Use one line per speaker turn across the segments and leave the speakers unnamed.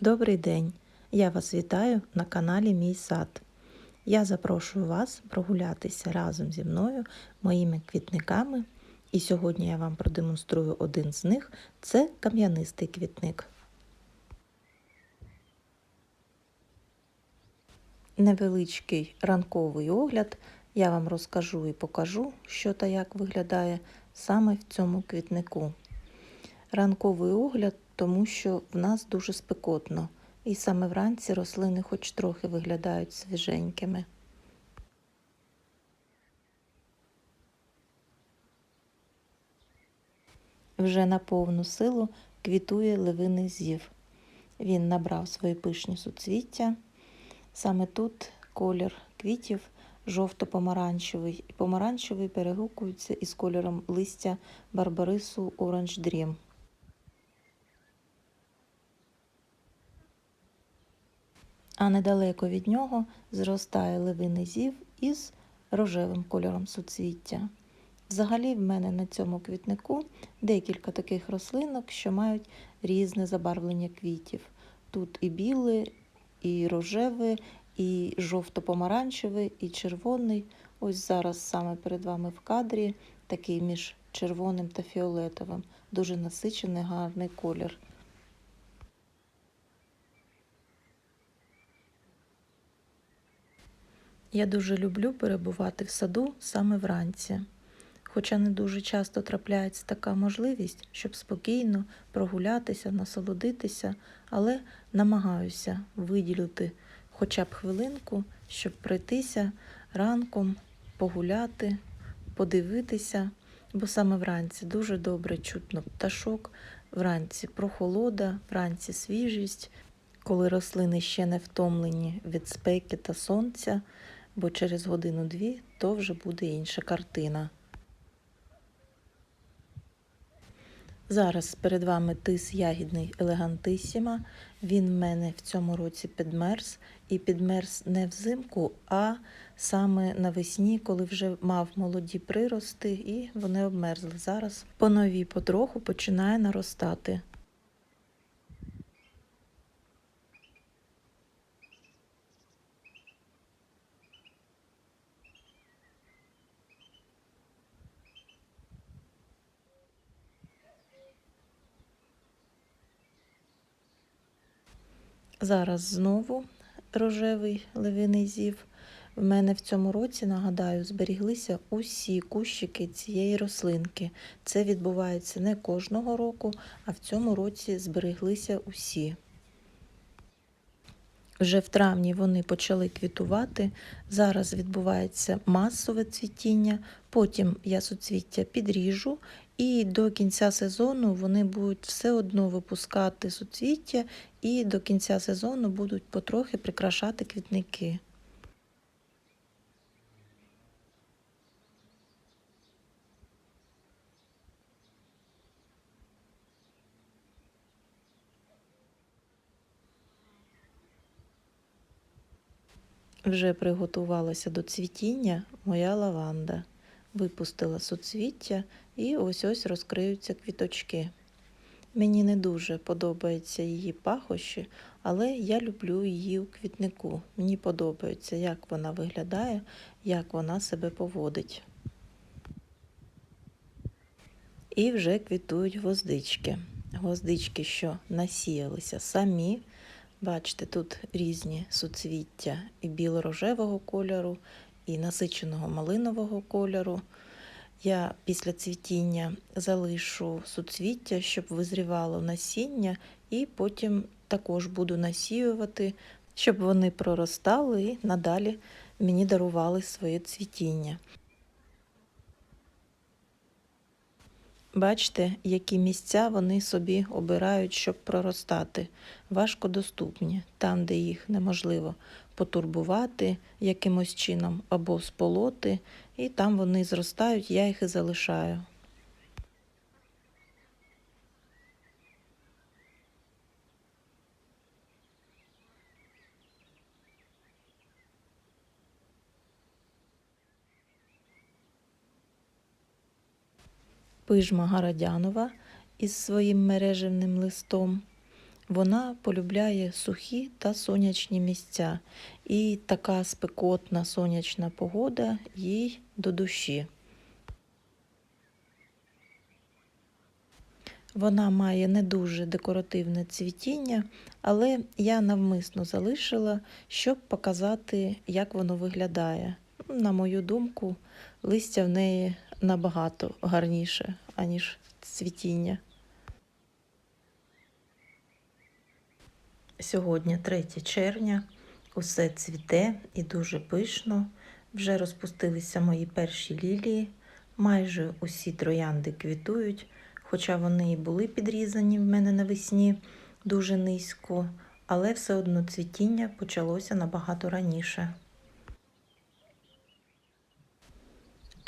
Добрий день! Я вас вітаю на каналі Мій сад. Я запрошую вас прогулятися разом зі мною моїми квітниками. І сьогодні я вам продемонструю один з них це кам'янистий квітник. Невеличкий ранковий огляд. Я вам розкажу і покажу, що та як виглядає саме в цьому квітнику. Ранковий огляд, тому що в нас дуже спекотно, і саме вранці рослини хоч трохи виглядають свіженькими. Вже на повну силу квітує ливиний зів. Він набрав свої пишні суцвіття. Саме тут колір квітів жовто-помаранчевий, і помаранчевий перегукується із кольором листя барбарису Orange Dream. А недалеко від нього зростає ливиний зів із рожевим кольором суцвіття. Взагалі, в мене на цьому квітнику декілька таких рослинок, що мають різне забарвлення квітів. Тут і біле, і рожеве, і жовто-помаранчевий, і червоний. Ось зараз саме перед вами в кадрі такий між червоним та фіолетовим. Дуже насичений гарний колір. Я дуже люблю перебувати в саду саме вранці. Хоча не дуже часто трапляється така можливість, щоб спокійно прогулятися, насолодитися, але намагаюся виділити хоча б хвилинку, щоб пройтися ранком, погуляти, подивитися, бо саме вранці дуже добре чутно пташок, вранці прохолода, вранці свіжість, коли рослини ще не втомлені від спеки та сонця, бо через годину-дві то вже буде інша картина. Зараз перед вами тис ягідний елегантисіма. Він в мене в цьому році підмерз. І підмерз не взимку, а саме навесні, коли вже мав молоді прирости, і вони обмерзли. Зараз по новій потроху починає наростати. Зараз знову рожевий левиний зів. В мене в цьому році, нагадаю, зберіглися усі кущики цієї рослинки. Це відбувається не кожного року, а в цьому році збереглися усі. Вже в травні вони почали квітувати. Зараз відбувається масове цвітіння, потім я суцвіття підріжу, і до кінця сезону вони будуть все одно випускати суцвіття, і до кінця сезону будуть потрохи прикрашати квітники. Вже приготувалася до цвітіння моя лаванда. Випустила суцвіття і ось ось розкриються квіточки. Мені не дуже подобаються її пахощі, але я люблю її у квітнику. Мені подобається, як вона виглядає, як вона себе поводить. І вже квітують гвоздички. Гвоздички, що насіялися самі. Бачите, тут різні суцвіття і біло-рожевого кольору, і насиченого малинового кольору. Я після цвітіння залишу суцвіття, щоб визрівало насіння, і потім також буду насіювати, щоб вони проростали і надалі мені дарували своє цвітіння. Бачите, які місця вони собі обирають, щоб проростати. Важкодоступні, там, де їх неможливо потурбувати якимось чином або сполоти, і там вони зростають, я їх і залишаю. Пижма Городянова із своїм мережевним листом. Вона полюбляє сухі та сонячні місця, і така спекотна сонячна погода їй до душі. Вона має не дуже декоративне цвітіння, але я навмисно залишила, щоб показати, як воно виглядає. На мою думку, листя в неї набагато гарніше, аніж цвітіння. Сьогодні 3 червня, усе цвіте і дуже пишно. Вже розпустилися мої перші лілії. Майже усі троянди квітують, хоча вони і були підрізані в мене навесні дуже низько, але все одно цвітіння почалося набагато раніше.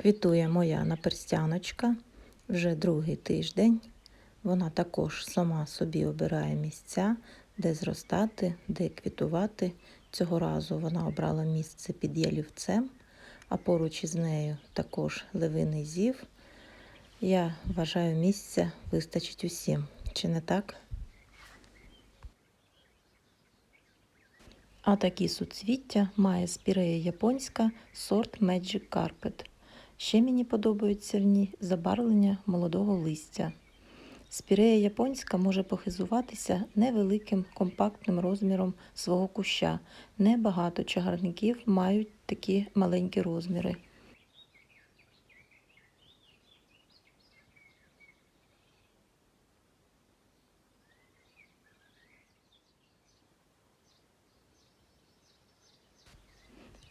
Квітує моя наперстяночка вже другий тиждень. Вона також сама собі обирає місця, де зростати, де квітувати. Цього разу вона обрала місце під ялівцем, а поруч із нею також левиний зів. Я вважаю, місця вистачить усім. Чи не так? А такі суцвіття має спірея японська сорт Magic Carpet. Ще мені подобаються в ній забарвлення молодого листя. Спірея японська може похизуватися невеликим компактним розміром свого куща. Небагато чагарників мають такі маленькі розміри.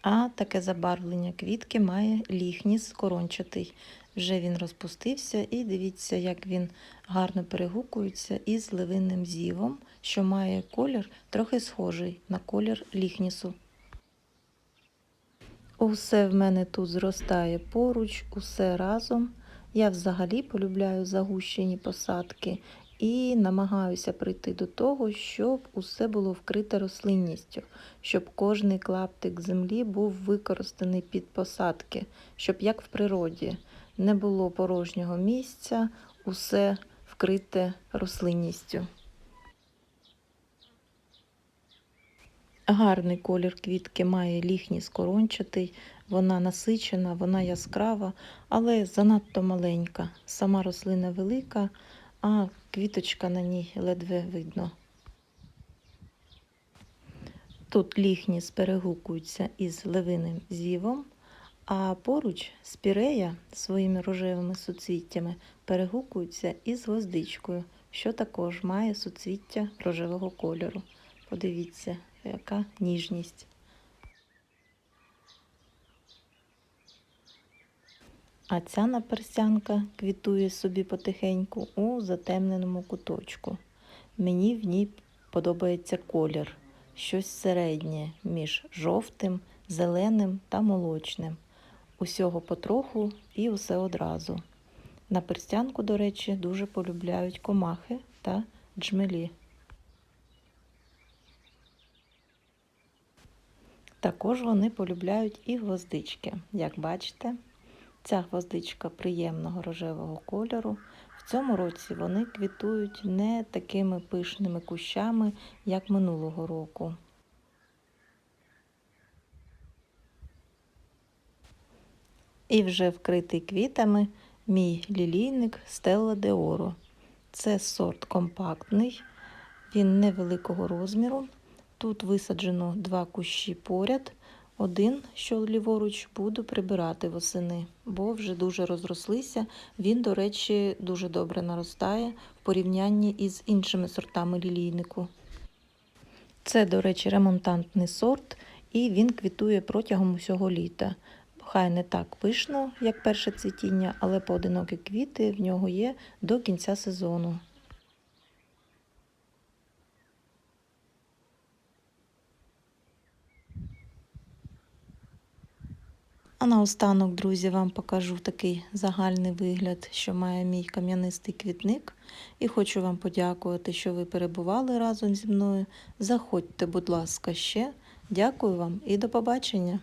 А таке забарвлення квітки має ліхніс корончатий. Вже він розпустився, і дивіться, як він гарно перегукується із ливинним зівом, що має колір трохи схожий на колір ліхнісу. Усе в мене тут зростає поруч, усе разом. Я взагалі полюбляю загущені посадки і намагаюся прийти до того, щоб усе було вкрите рослинністю, щоб кожний клаптик землі був використаний під посадки, щоб як в природі не було порожнього місця, усе вкрите рослинністю. Гарний колір квітки має ліхніс корончатий, вона насичена, вона яскрава, але занадто маленька. Сама рослина велика, а квіточка на ній ледве видно. Тут ліхніс перегукується із левиним зівом, а поруч спірея своїми рожевими суцвіттями перегукується із гвоздичкою, що також має суцвіття рожевого кольору. Подивіться, яка ніжність. А ця наперсянка квітує собі потихеньку у затемненому куточку. Мені в ній подобається колір, щось середнє між жовтим, зеленим та молочним. Усього потроху і усе одразу. На перстянку, до речі, дуже полюбляють комахи та джмелі. Також вони полюбляють і гвоздички, як бачите. Ця гвоздичка приємного рожевого кольору. В цьому році вони квітують не такими пишними кущами, як минулого року. І вже вкритий квітами мій лілійник Стелла де Оро. Це сорт компактний, він невеликого розміру. Тут висаджено два кущі поряд. Один, що ліворуч, буду прибирати восени, бо вже дуже розрослися. Він, до речі, дуже добре наростає в порівнянні із іншими сортами лілійнику. Це, до речі, ремонтантний сорт, і він квітує протягом усього літа. Хай не так пишно, як перше цвітіння, але поодинокі квіти в нього є до кінця сезону. Наостанок, друзі, вам покажу такий загальний вигляд, що має мій кам'янистий квітник. І хочу вам подякувати, що ви перебували разом зі мною. Заходьте, будь ласка, ще. Дякую вам і до побачення!